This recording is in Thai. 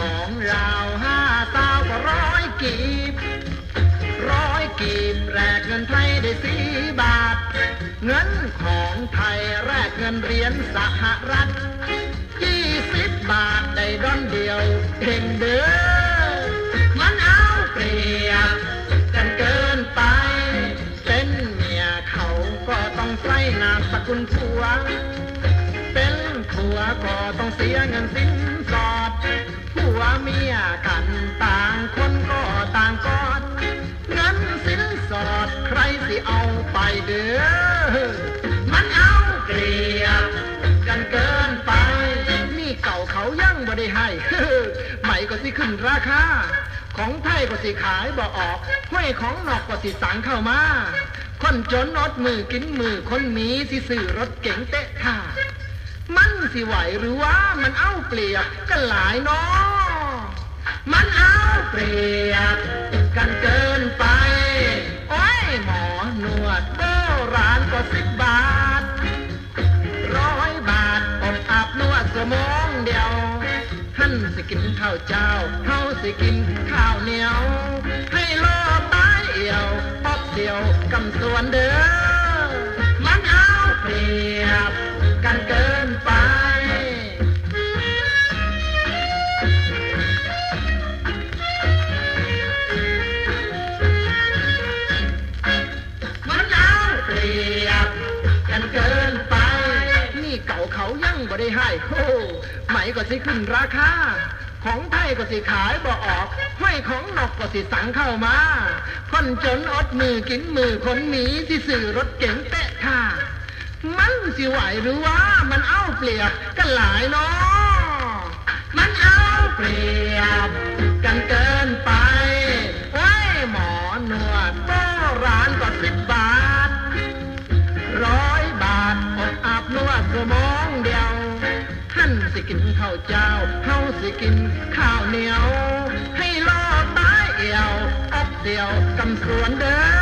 ของเราห้าเสากีบ ร้อยกีบแลกเงินไทยได้สี่บาท เงินของไทยแลกเงินเหรียญสหรัฐยี่สิบบาทได้ดอนเดียวเองเด้อมันเอาเปรียบกันเกินไป เป็นเมียเขาก็ต้องใส่นามสกุลผัวเป็นผัวก็ต้องเสียเงินสินสอด ผัวเมียกันต่างคนก็ต่างกอดเงินสินสอดใครสิเอาไปเด้อมันเอาเกลียบกันเกินไปนี่เก่าเขายังบ่ได้ให้ใหม่ก็สิขึ้นราคาของไทยก็สิขายบ่ออกห้วยของนอกก็สิสั่งเข้ามาคนจนอดมือกินมือคนมีสิซื้อรถเก๋งเตะท่ามันสิไหวหรือว่ามันเอาเปรียบกันหลายเนาะ มันเอาเปรียบกันเกินไป โอ้ยหมอนวดโบราณก็สิบบาท ร้อยบาทอบอาบนวดสมองเดียวท่านสิกินข้าวเจ้าเฮาสิกินข้าวเหนียว ให้โลตายเอี่ยวปอบเดียวกำสวนเด้อ เกินไป นี่เก่าเขายังบ่ได้ให้โอ้ไหมก็สิขึ้นราคา ของไทยก็สิขายบ่ออก ห้อยของนอกก็สิสั่งเข้ามา คนจนอดมือกินมือคนหมีที่สื่อรถเก๋งเตะท่ามันสิไหวหรือว่ามันเอาเปรียบกันหลายเนาะมันเอา บนวดสมองเดียวท่านสิกินข้าวเจ้าเฮาสิกินข้าวเหนียว ให้ล่อตายเอียวอบเดียวกำสวนเด้อ